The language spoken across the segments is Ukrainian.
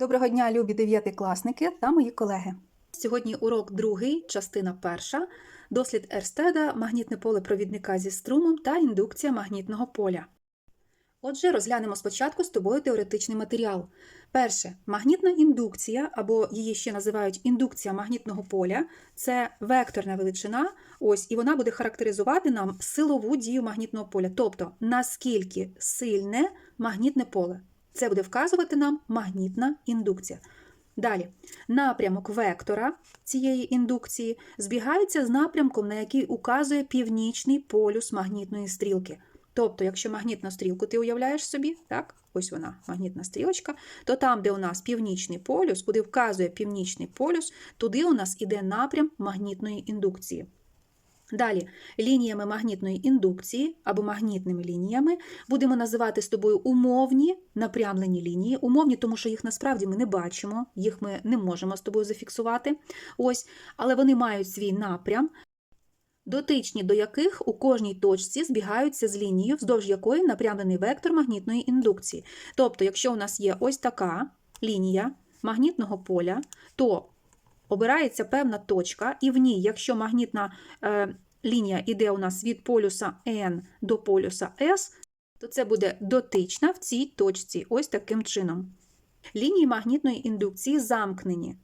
Доброго дня, любі дев'ятикласники та мої колеги. Сьогодні урок другий, частина перша. Дослід Ерстеда, магнітне поле провідника зі струмом та індукція магнітного поля. Отже, розглянемо спочатку з тобою теоретичний матеріал. Перше, магнітна індукція, або її ще називають індукція магнітного поля, це векторна величина, ось, і вона буде характеризувати нам силову дію магнітного поля, тобто наскільки сильне магнітне поле. Це буде вказувати нам магнітна індукція. Далі, напрямок вектора цієї індукції збігається з напрямком, на який указує північний полюс магнітної стрілки. Тобто, якщо магнітну стрілку ти уявляєш собі, так, ось вона, магнітна стрілочка, то там, де у нас північний полюс, куди вказує північний полюс, туди у нас іде напрям магнітної індукції. Далі, лініями магнітної індукції або магнітними лініями будемо називати з тобою умовні напрямлені лінії. Умовні, тому що їх насправді ми не бачимо, їх ми не можемо з тобою зафіксувати. Ось, але вони мають свій напрям, дотичні до яких у кожній точці збігаються з лінією, вздовж якої напрямлений вектор магнітної індукції. Тобто, якщо у нас є ось така лінія магнітного поля, то обирається певна точка, і в ній, якщо магнітна е, лінія йде у нас від полюса N до полюса S, то це буде дотична в цій точці, ось таким чином. Лінії магнітної індукції замкнені,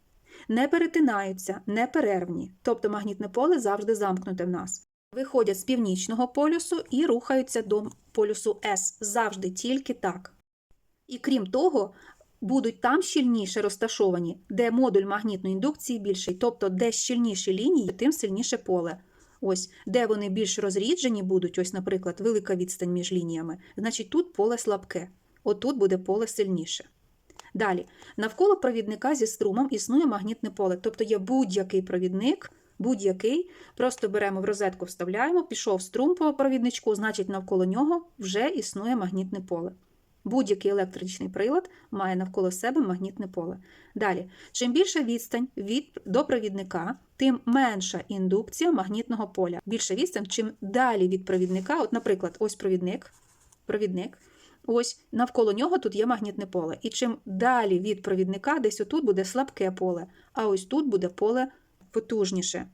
не перетинаються, не перервні, тобто магнітне поле завжди замкнуте в нас. Виходять з північного полюсу і рухаються до полюсу S, завжди тільки так. І крім того, будуть там щільніше розташовані, де модуль магнітної індукції більший, тобто де щільніші лінії, тим сильніше поле. Ось, де вони більш розріджені будуть, ось, наприклад, велика відстань між лініями, значить тут поле слабке, отут буде поле сильніше. Далі, навколо провідника зі струмом існує магнітне поле, тобто є будь-який провідник, будь-який, просто беремо в розетку, вставляємо, пішов струм по провідничку, значить навколо нього вже існує магнітне поле. Будь-який електричний прилад має навколо себе магнітне поле. Далі, чим більша відстань від, до провідника, тим менша індукція магнітного поля. Більша відстань, чим далі від провідника, от, наприклад, ось провідник, провідник, ось навколо нього тут є магнітне поле. І чим далі від провідника, десь отут буде слабке поле, а ось тут буде поле потужніше.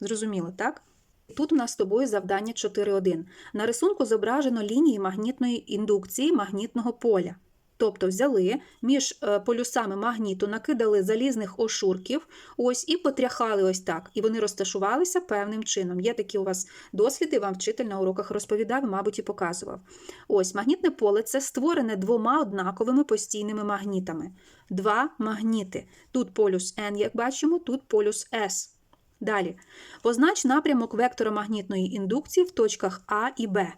Зрозуміло, так? Тут у нас з тобою завдання 4.1. На рисунку зображено лінії магнітної індукції магнітного поля. Тобто взяли між е, полюсами магніту, накидали залізних ошурків, ось і потряхали ось так. І вони розташувалися певним чином. Є такі у вас досліди, вам вчитель на уроках розповідав, мабуть, і показував. Ось магнітне поле це створене двома однаковими постійними магнітами. Два магніти. Тут полюс N, як бачимо, тут полюс S. Далі. Познач напрямок вектора магнітної індукції в точках А і Б.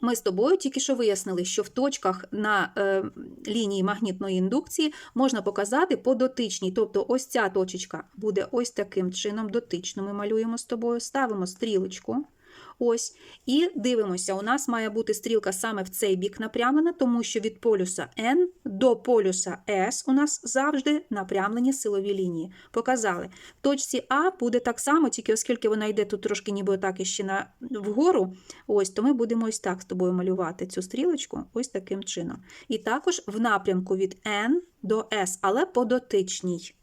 Ми з тобою тільки що вияснили, що в точках на е, лінії магнітної індукції можна показати по дотичній. Тобто ось ця точечка буде ось таким чином дотично. Ми малюємо з тобою, ставимо стрілочку. Ось, і дивимося, у нас має бути стрілка саме в цей бік напрямлена, тому що від полюса N до полюса S у нас завжди напрямлені силові лінії. Показали. В точці А буде так само, тільки оскільки вона йде тут трошки ніби отак іще на, вгору, ось, то ми будемо ось так з тобою малювати цю стрілочку, ось таким чином. І також в напрямку від N до S, але по дотичній.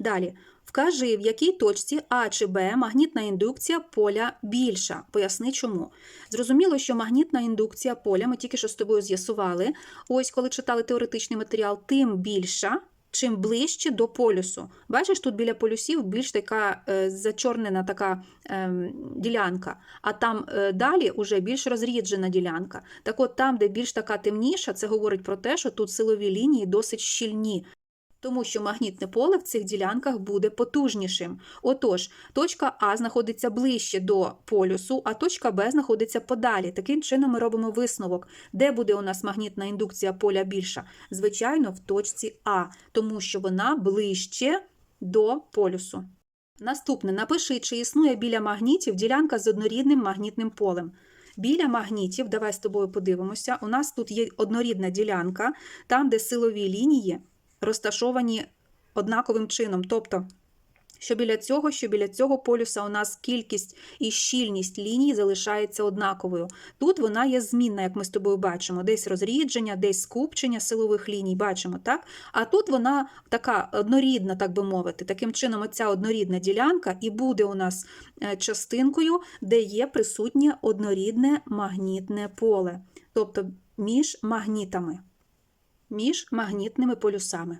Далі. Вкажи, в якій точці А чи Б магнітна індукція поля більша. Поясни чому. Зрозуміло, що магнітна індукція поля, ми тільки що з тобою з'ясували, ось коли читали теоретичний матеріал, тим більша, чим ближче до полюсу. Бачиш, тут біля полюсів більш така е, зачорнена така е, ділянка, а там е, далі вже більш розріджена ділянка. Так от там, де більш така темніша, це говорить про те, що тут силові лінії досить щільні тому що магнітне поле в цих ділянках буде потужнішим. Отож, точка А знаходиться ближче до полюсу, а точка Б знаходиться подалі. Таким чином ми робимо висновок, де буде у нас магнітна індукція поля більша? Звичайно, в точці А, тому що вона ближче до полюсу. Наступне, напиши, чи існує біля магнітів ділянка з однорідним магнітним полем. Біля магнітів, давай з тобою подивимося, у нас тут є однорідна ділянка, там, де силові лінії розташовані однаковим чином. Тобто що біля цього, що біля цього полюса у нас кількість і щільність ліній залишається однаковою. Тут вона є змінна, як ми з тобою бачимо, десь розрідження, десь скупчення силових ліній, бачимо, так? А тут вона така однорідна, так би мовити. Таким чином, оця однорідна ділянка і буде у нас е, частинкою, де є присутнє однорідне магнітне поле, тобто між магнітами, між магнітними полюсами.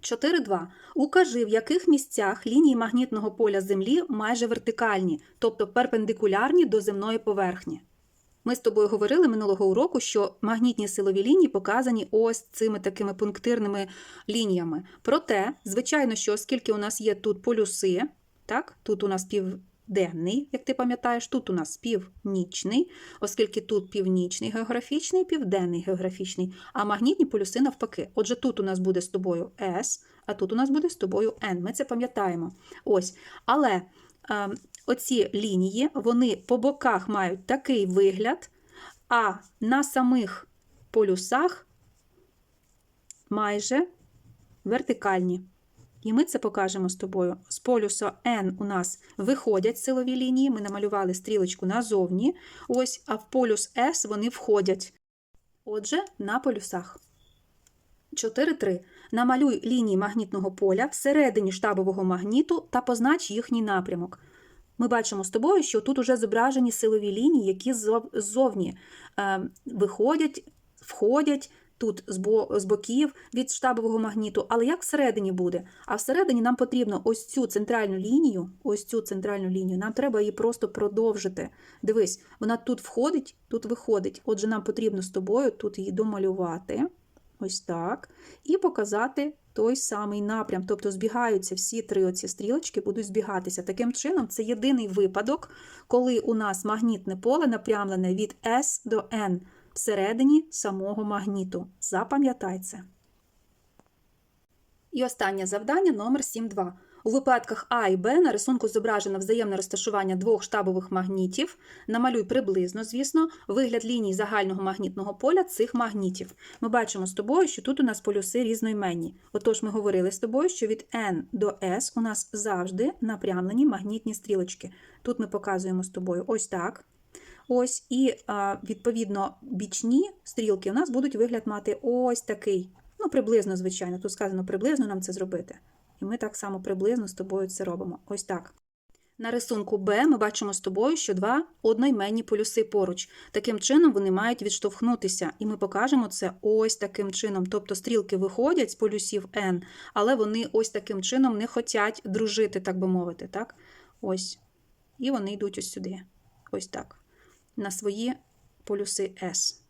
4.2. Укажи, в яких місцях лінії магнітного поля Землі майже вертикальні, тобто перпендикулярні до земної поверхні. Ми з тобою говорили минулого уроку, що магнітні силові лінії показані ось цими такими пунктирними лініями. Проте, звичайно, що оскільки у нас є тут полюси, так, тут у нас південний, як ти пам'ятаєш, тут у нас північний, оскільки тут північний географічний, південний географічний, а магнітні полюси навпаки. Отже, тут у нас буде з тобою S, а тут у нас буде з тобою N. Ми це пам'ятаємо. Ось. Але е, оці лінії, вони по боках мають такий вигляд, а на самих полюсах майже вертикальні. І ми це покажемо з тобою. З полюса N у нас виходять силові лінії, ми намалювали стрілочку назовні, ось, а в полюс S вони входять. Отже, на полюсах. 4.3. Намалюй лінії магнітного поля всередині штабового магніту та познач їхній напрямок. Ми бачимо з тобою, що тут уже зображені силові лінії, які ззовні е, виходять, входять тут з бо- з боків від штабового магніту. Але як всередині буде? А всередині нам потрібно ось цю центральну лінію, ось цю центральну лінію, нам треба її просто продовжити. Дивись, вона тут входить, тут виходить. Отже, нам потрібно з тобою тут її домалювати. Ось так. І показати той самий напрям. Тобто збігаються всі три оці стрілочки, будуть збігатися. Таким чином, це єдиний випадок, коли у нас магнітне поле напрямлене від S до N всередині самого магніту. Запам'ятай це. І останнє завдання номер 7.2. У випадках А і Б на рисунку зображено взаємне розташування двох штабових магнітів. Намалюй приблизно, звісно, вигляд ліній загального магнітного поля цих магнітів. Ми бачимо з тобою, що тут у нас полюси різноіменні. Отож, ми говорили з тобою, що від N до S у нас завжди напрямлені магнітні стрілочки. Тут ми показуємо з тобою ось так. Ось, і відповідно бічні стрілки у нас будуть вигляд мати ось такий. Ну, приблизно, звичайно. Тут сказано приблизно нам це зробити. І ми так само приблизно з тобою це робимо. Ось так. На рисунку Б ми бачимо з тобою, що два одноіменні полюси поруч. Таким чином вони мають відштовхнутися, і ми покажемо це ось таким чином. Тобто стрілки виходять з полюсів N, але вони ось таким чином не хочуть дружити, так би мовити. Так? Ось. І вони йдуть ось сюди. Ось так. На свої полюси S.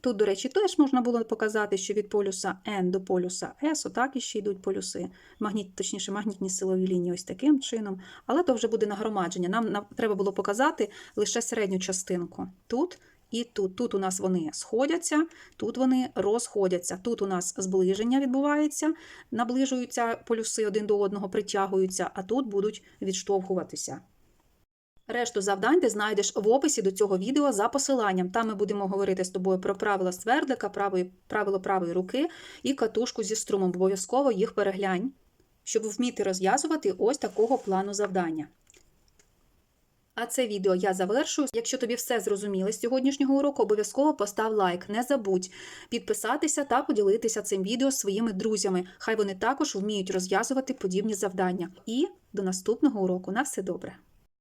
Тут, до речі, теж можна було показати, що від полюса N до полюса S, отак іще йдуть полюси, магніт, точніше, магнітні силові лінії ось таким чином. Але то вже буде нагромадження. Нам на- треба було показати лише середню частинку. Тут і тут. Тут у нас вони сходяться, тут вони розходяться. Тут у нас зближення відбувається, наближуються полюси один до одного, притягуються, а тут будуть відштовхуватися. Решту завдань ти знайдеш в описі до цього відео за посиланням. Там ми будемо говорити з тобою про правила свердлика, правої, правило правої руки і катушку зі струмом. Обов'язково їх переглянь, щоб вміти розв'язувати ось такого плану завдання. А це відео я завершую. Якщо тобі все зрозуміло з сьогоднішнього уроку, обов'язково постав лайк. Не забудь підписатися та поділитися цим відео своїми друзями. Хай вони також вміють розв'язувати подібні завдання. І до наступного уроку. На все добре!